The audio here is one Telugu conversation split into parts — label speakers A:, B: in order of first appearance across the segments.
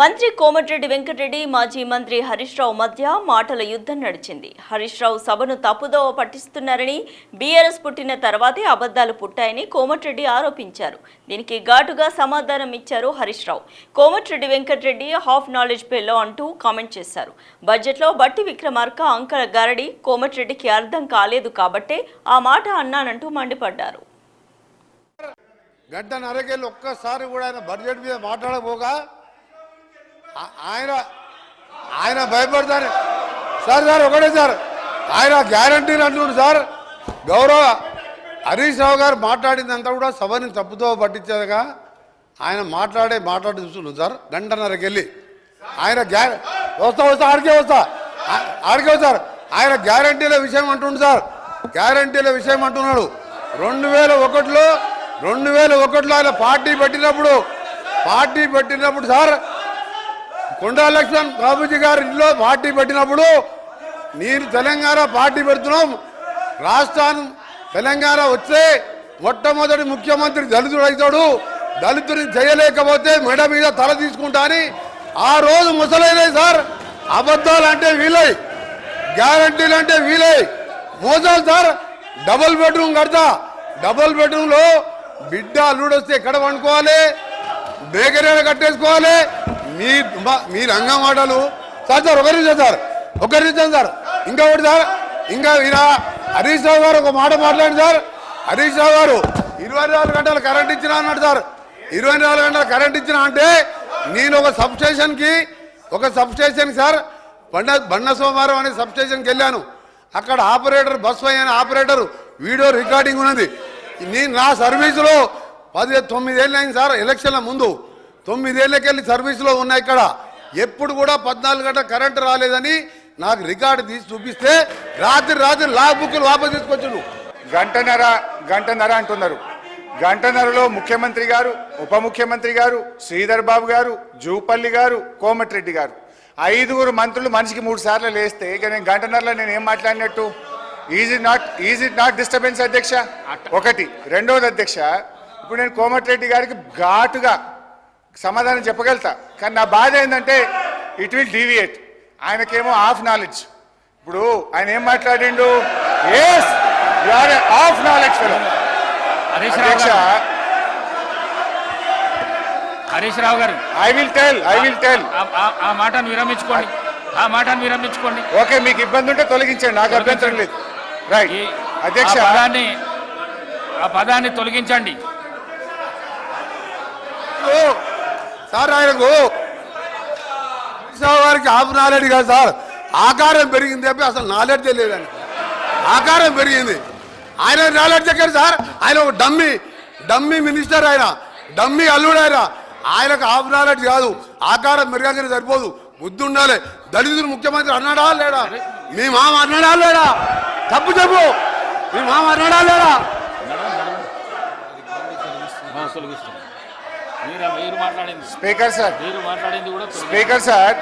A: మంత్రి కోమటిరెడ్డి వెంకటరెడ్డి మాజీ మంత్రి హరీష్ రావు మధ్య మాటల యుద్ధం నడిచింది. హరీష్ రావు సభను తప్పుదోవ పట్టిస్తున్నారని బీఆర్ఎస్ పుట్టిన తర్వాతే అబద్ధాలు పుట్టాయని కోమటిరెడ్డి ఆరోపించారు. దీనికి ఘాటుగా సమాధానం ఇచ్చారు Harish Rao Komatireddy Venkatreddy half knowledge fellow అంటూ కామెంట్ చేశారు. బడ్జెట్లో బట్టి విక్రమార్క అంకల గారడి కోమటిరెడ్డికి అర్థం కాలేదు కాబట్టే ఆ మాట అన్నానంటూ మండిపడ్డారు.
B: గంట నరకెళ్ళి ఒక్కసారి కూడా ఆయన బడ్జెట్ మీద మాట్లాడబోగా ఆయన ఆయన భయపడతారు. సార్ సార్ ఒకటే సార్. ఆయన గ్యారంటీలు అంటున్నాడు సార్. గౌరవ హరీష్ రావు గారు మాట్లాడిందంతా కూడా సభని తప్పుతో పట్టించేదిగా. ఆయన మాట్లాడే మాట్లాడి చూస్తున్నాడు సార్. గంటన్నరకెళ్ళి. ఆయన గ్యా వస్తా వస్తా ఆడికే వస్తా. ఆడికే వస్తారు ఆయన గ్యారంటీల విషయం అంటుండు సార్. గ్యారంటీల విషయం అంటున్నాడు. రెండు వేల ఒకటిలో రెండు వేల ఒకటిలో ఆయన పార్టీ పెట్టినప్పుడు పార్టీ పెట్టినప్పుడు సార్ కొండా లక్ష్మణ్ బాబుజీ గారి ఇంట్లో పార్టీ పెట్టినప్పుడు నేను తెలంగాణ పార్టీ పెడుతున్నాం. రాష్ట్రాన్ని తెలంగాణ వస్తే మొట్టమొదటి ముఖ్యమంత్రి దళితుడు అవుతాడు. దళితుడిని చేయలేకపోతే మెడ మీద తల తీసుకుంటా అని ఆ రోజు ముసలైనాయి సార్ అబద్ధాలు అంటే వీలై గ్యారంటీలు అంటే వీలై. మోసాలు సార్ డబుల్ బెడ్రూమ్ కడతా. డబుల్ బెడ్రూమ్లో బిడ్డ అల్లుడు వస్తే ఎక్కడ పండుకోవాలి? బేకరీలో కట్టేసుకోవాలి? మీ మీ రంగం మాటలు సార్ సార్ ఒకరి నిమిషం సార్ ఒకరి నుంచి సార్. ఇంకా ఒకటి సార్ ఇంకా ఈయన హరీష్ రావు గారు ఒక మాట మాట్లాడండి సార్. హరీష్ రావు గారు ఇరవై నాలుగు గంటలు కరెంట్ ఇచ్చినా అన్నాడు సార్. ఇరవై నాలుగు గంటలు కరెంట్ ఇచ్చినా అంటే నేను ఒక సబ్స్టేషన్కి ఒక సబ్స్టేషన్కి సార్ బండ బండ సోమవారం అనే సబ్స్టేషన్కి వెళ్ళాను. అక్కడ ఆపరేటర్ బస్ అయిన ఆపరేటర్ వీడియో రికార్డింగ్ ఉన్నది. నేను నా సర్వీసులో పది తొమ్మిదేళ్ళు అయింది సార్ ఎలక్షన్ల ముందు. తొమ్మిదేళ్ళకెళ్ళి సర్వీసులో ఉన్నాయి ఇక్కడ. ఎప్పుడు కూడా పద్నాలుగు గంటల కరెంటు రాలేదని నాకు రికార్డు తీసి చూపిస్తే రాత్రి రాత్రి లాగ్ బుక్లు వాపస్ తీసుకొచ్చును
C: గంటన్నర గంటన్నర అంటున్నారు. గంటన్నరలో ముఖ్యమంత్రి గారు ఉప ముఖ్యమంత్రి గారు శ్రీధర్ బాబు గారు జూపల్లి గారు కోమటిరెడ్డి గారు. ఐదుగురు మంత్రులు మనిషికి మూడు సార్లు లేస్తే ఇక నేను గంటన్నరలో నేను ఏం మాట్లాడినట్టు? Is not is it not disturbance అధ్యక్ష? ఒకటి. రెండవది అధ్యక్ష ఇప్పుడు నేను కోమటిరెడ్డి గారికి ఘాటుగా సమాధానం చెప్పగలుగుతా. కానీ నా బాధ ఏంటంటే ఇట్ విల్ డీవియేట్ ఆయనకేమో హాఫ్ నాలెడ్జ్ ఇప్పుడు ఆయన ఏం మాట్లాడిండు? Yes knowledge fellow
D: Harish Rao
C: అధ్యక్ష.
D: Garu Harish Rao garu.
C: I will tell I will tell
D: ఆ- మాటను విరమించుకోండి. ఆ మాటను విరమించుకోండి.
C: ఓకే మీకు ఇబ్బంది ఉంటే తొలగించండి నాకు అభ్యంతరం లేదు. రైట్ అధ్యక్ష.
D: ఆ పదాన్ని ఆ పదాన్ని తొలగించండి.
B: సార్ ఆయనకు వారికి హాఫ్ నాలెడ్జ్ కాదు సార్. ఆకారం పెరిగింది చెప్పి అసలు నాలెడ్జ్ లేదని ఆకారం పెరిగింది. ఆయన నాలెడ్జ్ ఎక్కడ సార్? ఆయన ఒక డమ్మీ డమ్మీ మినిస్టర్ ఆయన డమ్మీ అల్లుడు ఆయన. ఆయనకు హాఫ్ నాలెడ్జ్ కాదు. ఆకారం పెరగగానే సరిపోదు. బుద్ధి ఉండాలి. దళితులు ముఖ్యమంత్రి అన్నాడా లేడా మీ మామ అన్నాడా లేడా తప్పు చెప్పు. మీ మామ అన్నాడా లేడా
D: మీరు మీరు మాట్లాడింది.
C: Speaker sir.
D: మీరు మాట్లాడింది కూడా తొలగి-
C: స్పీకర్ సార్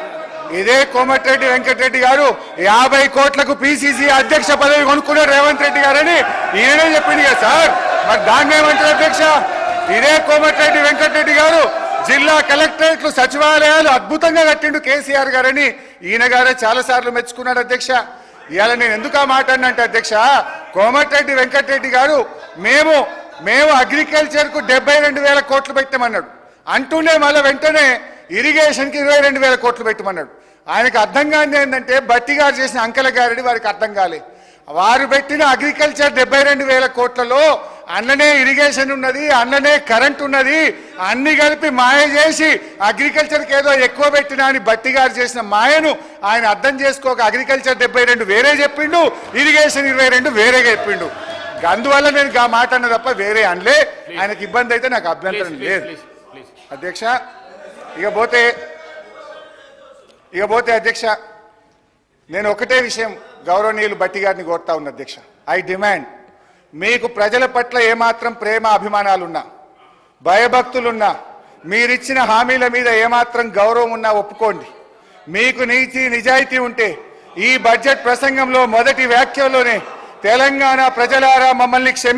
C: ఇదే కోమటిరెడ్డి వెంకటరెడ్డి గారు యాభై కోట్లకు పిసిసి అధ్యక్ష పదవి కొనుక్కున్నారు రేవంత్ రెడ్డి గారని ఈయనే చెప్పింది కదా సార్. మరి దాన్ని ఏమంటారు అధ్యక్ష? ఇదే కోమటిరెడ్డి వెంకటరెడ్డి గారు జిల్లా కలెక్టరేట్లు సచివాలయాలు అద్భుతంగా కట్టిండు కేసీఆర్ గారని ఈయన గారే చాలా సార్లు మెచ్చుకున్నాడు అధ్యక్ష. ఇవాళ నేను ఎందుకు ఆ మాట అన్నంటే అధ్యక్ష కోమటిరెడ్డి వెంకటరెడ్డి గారు మేము మేము అగ్రికల్చర్కు డెబ్బై రెండు వేల కోట్లు పెట్టామన్నాడు. అంటూనే మళ్ళీ వెంటనే ఇరిగేషన్కి ఇరవై రెండు వేల కోట్లు పెట్టమన్నాడు. ఆయనకు అర్థం కాని ఏంటంటే బట్టి గారు చేసిన అంకెల గారిని వారికి అర్థం కాలే. వారు పెట్టిన అగ్రికల్చర్ డెబ్బై రెండు వేల కోట్లలో అన్ననే ఇరిగేషన్ ఉన్నది అన్ననే కరెంట్ ఉన్నది అన్ని కలిపి మాయ చేసి అగ్రికల్చర్కి ఏదో ఎక్కువ పెట్టినా అని బట్టి గారు చేసిన మాయను ఆయన అర్థం చేసుకోక అగ్రికల్చర్ డెబ్బై రెండు వేరే చెప్పిండు ఇరిగేషన్ ఇరవై రెండు వేరేగా చెప్పిండు. అందువల్ల నేను ఆ మాట అన్న తప్ప వేరే అనలే. ఆయనకి ఇబ్బంది అయితే నాకు అభ్యంతరం లేదు. అధ్యక్ష ఇక పోతే ఇక పోతే అధ్యక్ష నేను ఒకటే విషయం గౌరవనీయులు బట్టి గారిని కోరుతా ఉన్న అధ్యక్ష. ఐ డిమాండ్ మీకు ప్రజల పట్ల ఏమాత్రం ప్రేమ అభిమానాలున్నా భయభక్తులున్నా మీరిచ్చిన హామీల మీద ఏమాత్రం గౌరవం ఉన్నా ఒప్పుకోండి. మీకు నీతి నిజాయితీ ఉంటే ఈ బడ్జెట్ ప్రసంగంలో మొదటి వ్యాఖ్యలోనే తెలంగాణ ప్రజలారా మమ్మల్ని క్షమి